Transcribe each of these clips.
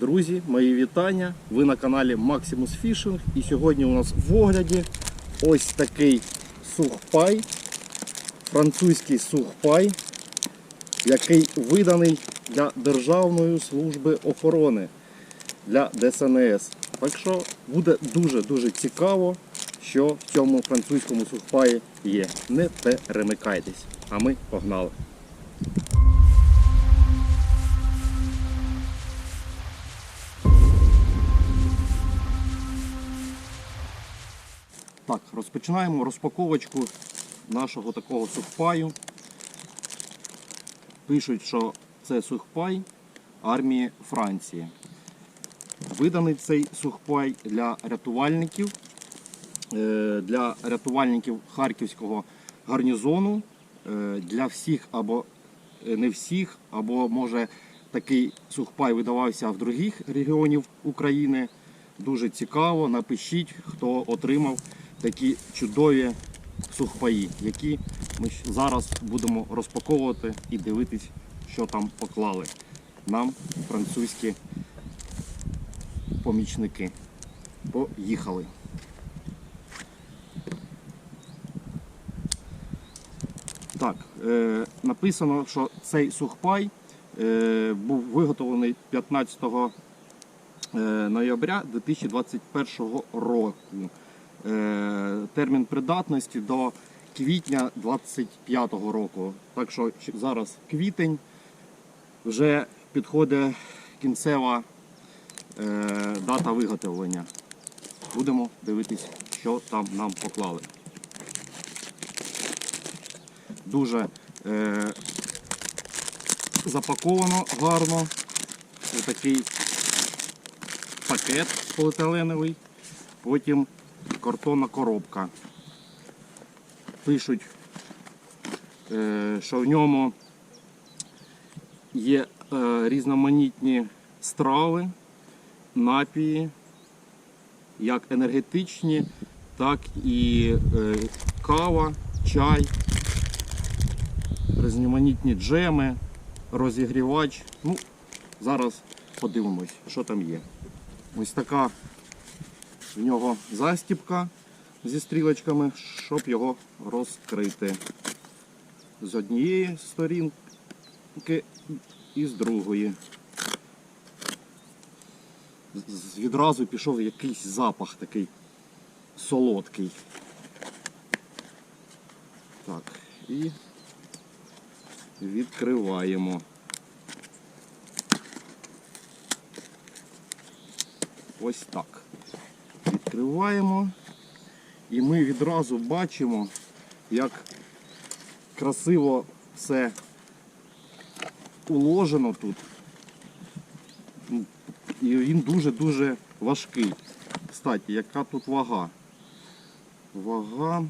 Друзі, мої вітання. Ви на каналі Maximus Fishing. І сьогодні у нас в огляді ось такий сухпай, французький сухпай, який виданий для Державної служби охорони для ДСНС. Так що буде дуже-дуже цікаво, що в цьому французькому сухпаї є. Не перемикайтесь. А ми погнали. Так, розпочинаємо розпаковочку нашого такого сухпаю. Пишуть, що це сухпай армії Франції. Виданий цей сухпай для рятувальників, е, для рятувальників Харківського гарнізону, е, для всіх або е, не всіх, або може такий сухпай видавався в других регіонів України. Дуже цікаво. Напишіть, хто отримав такі чудові сухпаї, які ми зараз будемо розпаковувати і дивитись, що там поклали нам французькі помічники. Поїхали. Так, е, написано, що цей сухпай е, був виготовлений 15 е, ноября 2021 року. Е, термін придатності до квітня 2025 року. Так що зараз квітень, вже підходить кінцева е, дата виготовлення. Будемо дивитись, що там нам поклали. Дуже е, запаковано гарно. Ось такий пакет поліетиленовий. Потім картонна коробка. Пишуть, е, що в ньому є е, різноманітні страви, напії, як енергетичні, так і е, кава, чай, різноманітні джеми, розігрівач. Ну, зараз подивимось, що там є. Ось така в нього застіпка зі стрілочками, щоб його розкрити з однієї сторінки і з другої. Відразу пішов якийсь запах такий солодкий. Так, і відкриваємо. Ось так. Відкриваємо. І ми відразу бачимо, як красиво все уложено тут. І він дуже-дуже важкий. Кстати, яка тут вага? Вага.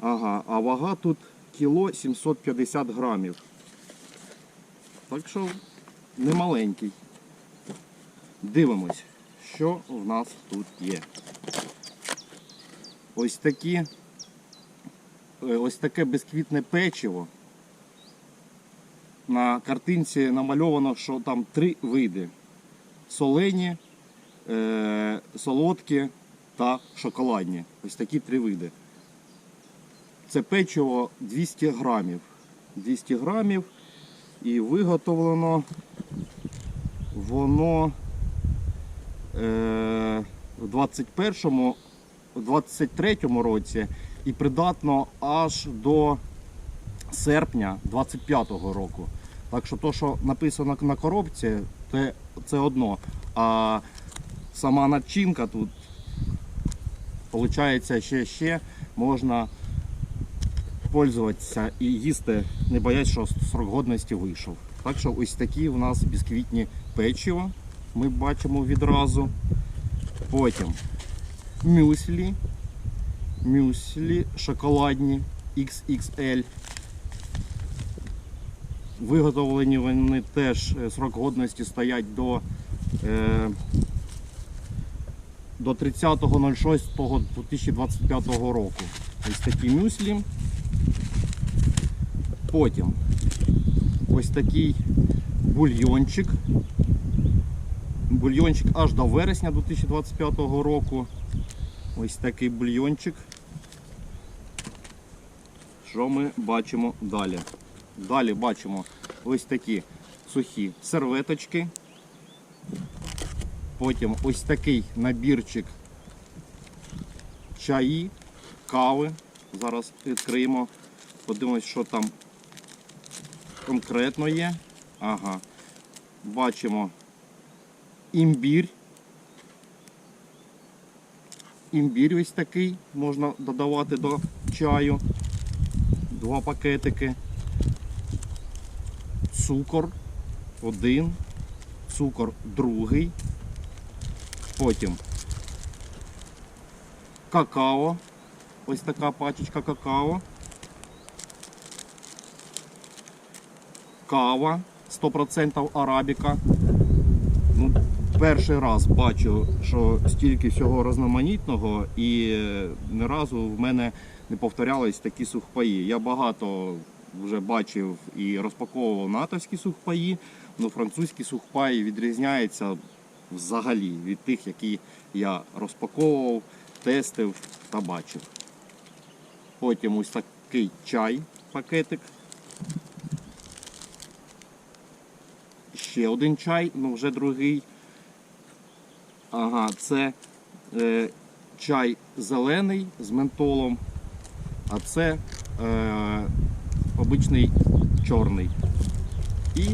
Ага, а вага тут кіло 750 грамів. Так що не маленький. Дивимось, що в нас тут є. Ось такі, е, ось таке безквітне печиво. На картинці намальовано, що там три види: солені, е, солодкі та шоколадні. Ось такі три види. Це печиво 200 грамів. 200 грамів і виготовлено воно в 21-му, 23-му році і придатно аж до серпня 25-го року. Так що то, що написано на коробці, це, це одно. А сама начинка тут, виходить, ще ще можна пользуватися і їсти, не боясь, що срок годності вийшов. Так що ось такі у нас бісквітні печиво ми бачимо відразу. Потім мюслі. Мюслі шоколадні XXL. Виготовлені вони теж е, срок годності стоять до, е, до 30.06.2025 року. Ось такі мюслі. Потім ось такий бульйончик бульйончик аж до вересня 2025 року. Ось такий бульйончик. Що ми бачимо далі? Далі бачимо ось такі сухі серветочки. Потім ось такий набірчик чаї, кави. Зараз відкриємо. Подивимось, що там конкретно є. Ага. Бачимо імбір. Імбір ось такий можна додавати до чаю. Два пакетики. Цукор один. Цукор другий. Потім какао. Ось така пачечка какао. Кава 100% арабіка. Ну, перший раз бачу, що стільки всього різноманітного і е, ні разу в мене не повторялись такі сухпаї. Я багато вже бачив і розпаковував натовські сухпаї, але французькі сухпаї відрізняються взагалі від тих, які я розпаковував, тестив та бачив. Потім ось такий чай, пакетик. Ще один чай, ну вже другий. Ага, це е, чай зелений з ментолом, а це е, обичний чорний. І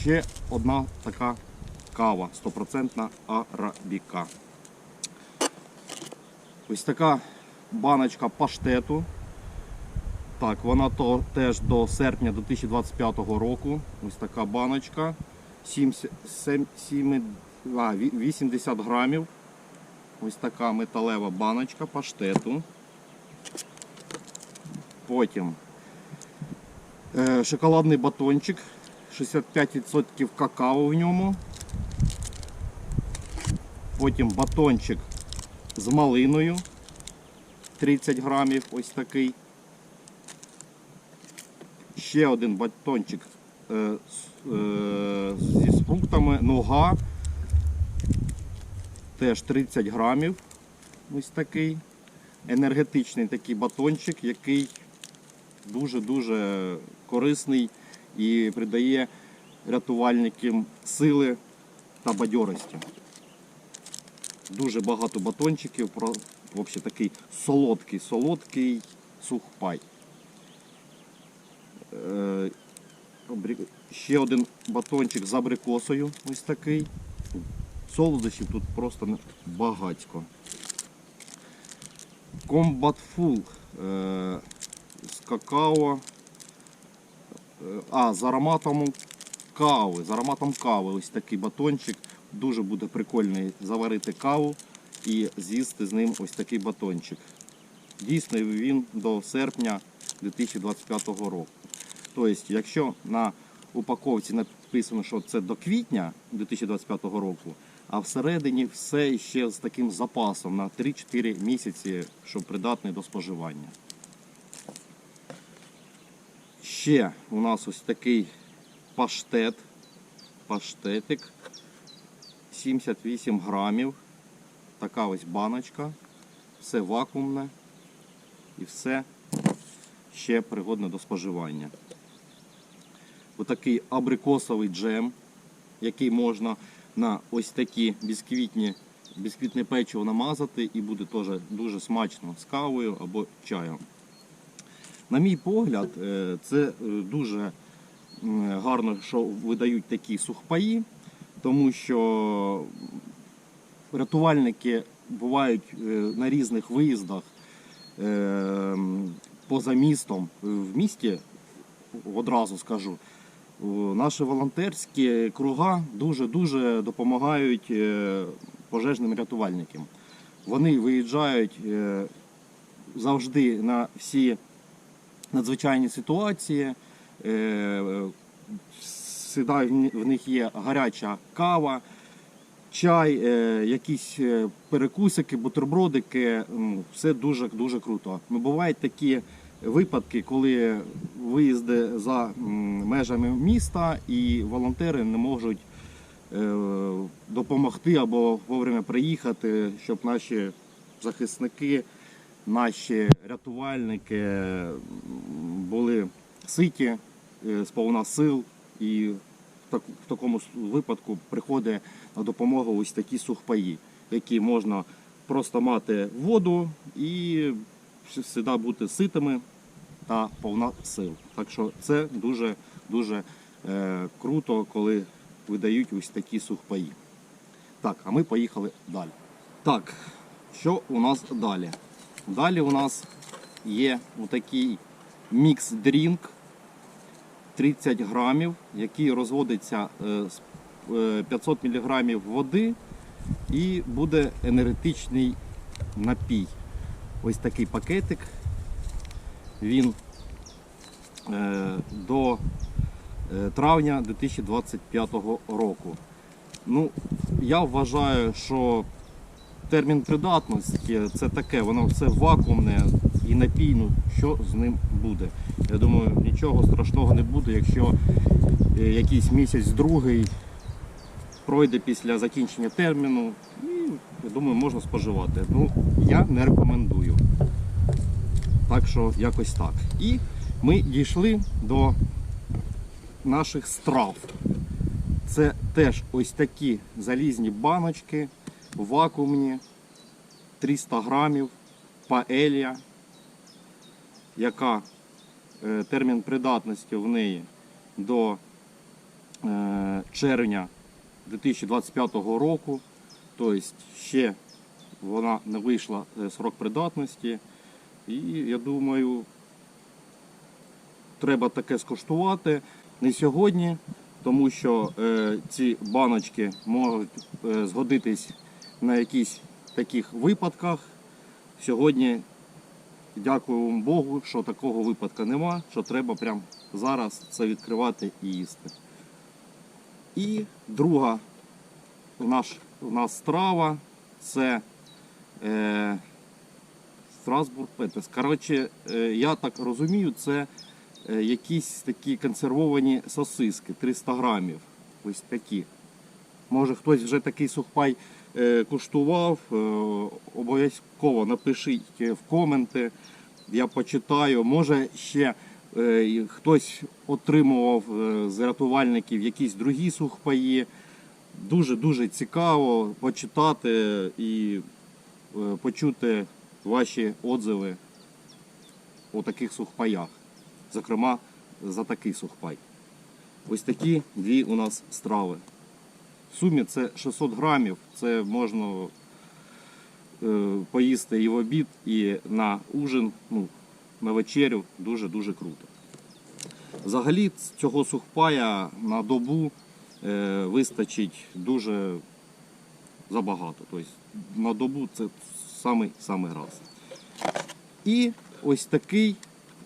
ще одна така кава 100% арабіка. Ось така баночка паштету. Так, вона то теж до серпня 2025 року. Ось така баночка. 70, сем- сіми- а, ві- 80 грамів. Ось така металева баночка паштету. Потім е, шоколадний батончик. 65% какао в ньому. Потім батончик з малиною. 30 грамів, ось такий. Ще один батончик е, е, зі фруктами, нога. Теж 30 грамів. Ось такий. Енергетичний такий батончик, який дуже-дуже корисний і придає рятувальникам сили та бадьорості. Дуже багато батончиків, взагалі такий солодкий, солодкий сухпай. Е, Ще один батончик з абрикосою, ось такий. Солодощів тут просто багатько. Full е, з какао. Е, А, з ароматом кави. З ароматом кави ось такий батончик. Дуже буде прикольний заварити каву і з'їсти з ним ось такий батончик. Дійсно, він до серпня 2025 року. Тобто, якщо на упаковці написано, що це до квітня 2025 року, а всередині все ще з таким запасом на 3-4 місяці, що придатний до споживання. Ще у нас ось такий паштет, паштетик 78 грамів. Така ось баночка, все вакуумне і все ще пригодне до споживання. Отакий абрикосовий джем, який можна на ось такі бісквітні, бісквітне печиво намазати і буде теж дуже смачно з кавою або чаєм. На мій погляд, е, це е, дуже гарно, що видають такі сухпаї, тому що рятувальники бувають е, на різних виїздах поза містом. В місті, одразу скажу, наші волонтерські круга дуже-дуже допомагають е, пожежним рятувальникам. Вони виїжджають е, завжди на всі надзвичайні ситуації. Е, в них є гаряча кава, чай, якісь перекусики, бутербродики. Все дуже дуже круто. Ну, бувають такі випадки, коли виїзди за межами міста і волонтери не можуть е, допомогти або вовремя приїхати, щоб наші захисники, наші рятувальники були ситі, е, сповна сил і в такому випадку приходить на допомогу ось такі сухпаї, які можна просто мати воду і завжди бути ситими та повна сил. Так що це дуже дуже е, круто, коли видають ось такі сухпаї. Так, а ми поїхали далі. Так, що у нас далі? Далі у нас є отакий мікс дрінк 30 грамів, який розводиться е, з е, 500 мг води і буде енергетичний напій. Ось такий пакетик. Він е, до е, травня 2025 року. Ну, я вважаю, що термін придатності це таке, воно все вакуумне і напій, ну, що з ним буде. Я думаю, нічого страшного не буде, якщо е, якийсь місяць другий пройде після закінчення терміну, я думаю, можна споживати. Ну, я не рекомендую. Так що якось так. І ми дійшли до наших страв. Це теж ось такі залізні баночки, вакуумні, 300 грамів, паелья, яка е, термін придатності в неї до е, червня 2025 року. Тобто ще вона не вийшла е, срок придатності. І я думаю, треба таке скуштувати не сьогодні, тому що е, ці баночки можуть е, згодитись на якісь таких випадках. Сьогодні, дякую вам Богу, що такого випадка нема, що треба прямо зараз це відкривати і їсти. І друга наш, у нас страва це е, Страсбург Петес. Коротше, е, я так розумію, це е, якісь такі консервовані сосиски 300 грамів. Ось такі. Може хтось вже такий сухпай е, куштував. Е, обов'язково напишіть в коменти. Я почитаю. Може ще е, хтось отримував е, з рятувальників якісь другі сухпаї. Дуже-дуже цікаво почитати і е, почути ваші отзиви у таких сухпаях. Зокрема, за такий сухпай. Ось такі дві у нас страви. В сумі це 600 грамів. Це можна е, поїсти і в обід, і на ужин, ну, на вечерю. Дуже-дуже круто. Взагалі цього сухпая на добу вистачить дуже забагато. Тобто на добу це самий самий раз. І ось такий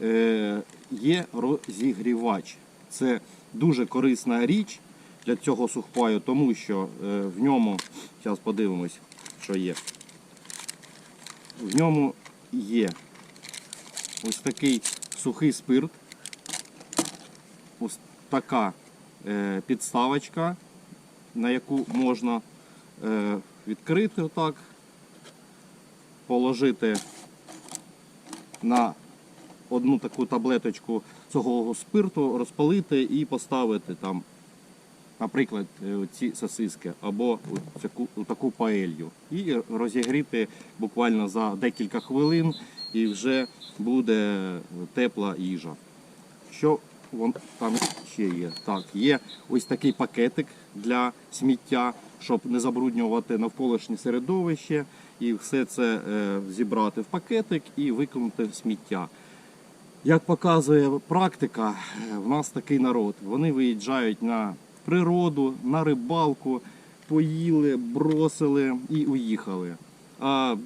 е, є розігрівач. Це дуже корисна річ для цього сухпаю, тому що е, в ньому, зараз подивимось, що є. В ньому є ось такий сухий спирт, ось така е, підставочка, на яку можна е, відкрити отак, положити на одну таку таблеточку цього спирту, розпалити і поставити там, наприклад, е, ці сосиски або таку паелью. І розігріти буквально за декілька хвилин і вже буде тепла їжа. Що вон там ще є? Так, є ось такий пакетик для сміття, щоб не забруднювати навколишнє середовище, і все це е, зібрати в пакетик і викинути в сміття. Як показує практика, е, в нас такий народ. Вони виїжджають на природу, на рибалку, поїли, бросили і уїхали. А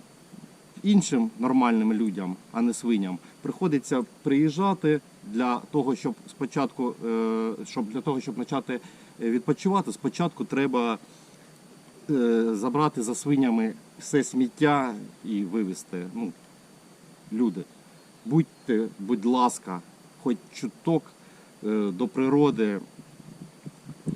іншим нормальним людям, а не свиням, приходиться приїжджати для того, щоб спочатку, е, щоб для того, щоб почати е, відпочивати, спочатку треба е, забрати за свинями все сміття і вивезти. Ну, люди, будьте, будь ласка, хоч чуток до природи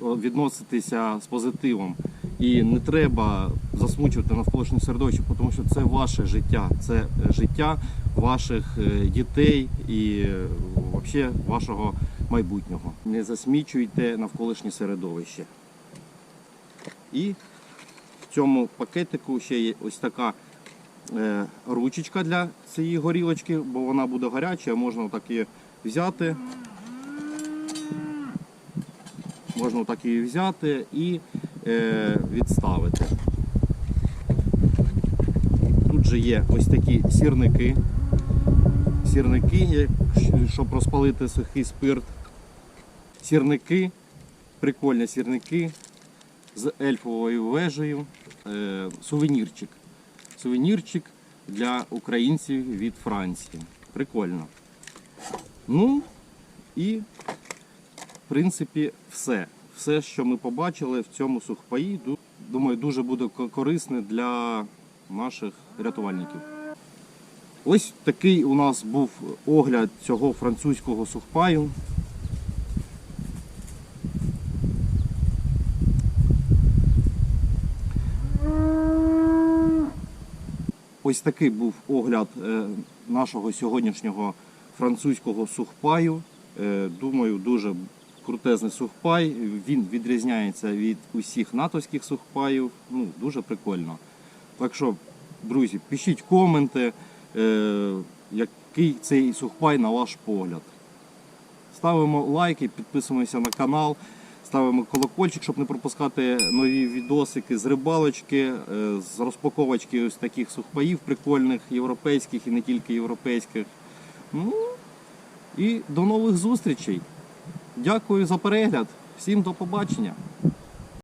відноситися з позитивом. І не треба засмучувати навколишнє середовище, тому що це ваше життя, це життя ваших дітей і взагалі вашого майбутнього. Не засмічуйте навколишнє середовище. І в цьому пакетику ще є ось така е, ручечка для цієї горілочки, бо вона буде гаряча, можна так її взяти. Можна так її взяти і е, відставити. Тут же є ось такі сірники. Сірники, щоб розпалити сухий спирт. Сірники, прикольні сірники з ельфовою вежею. Е, сувенірчик. Сувенірчик для українців від Франції. Прикольно. Ну і в принципі, все. Все, що ми побачили в цьому сухпаї, думаю, дуже буде корисне для наших рятувальників. Ось такий у нас був огляд цього французького сухпаю. Ось такий був огляд е, нашого сьогоднішнього французького сухпаю. Е, Думаю, дуже крутезний сухпай. Він відрізняється від усіх натовських сухпаїв. Ну, дуже прикольно. Так що, друзі, пишіть коменти, який цей сухпай на ваш погляд. Ставимо лайки, підписуємося на канал, ставимо колокольчик, щоб не пропускати нові відосики з рибалочки, е, з розпаковочки ось таких сухпаїв прикольних, європейських і не тільки європейських. Ну і до нових зустрічей. Дякую за перегляд. Всім до побачення.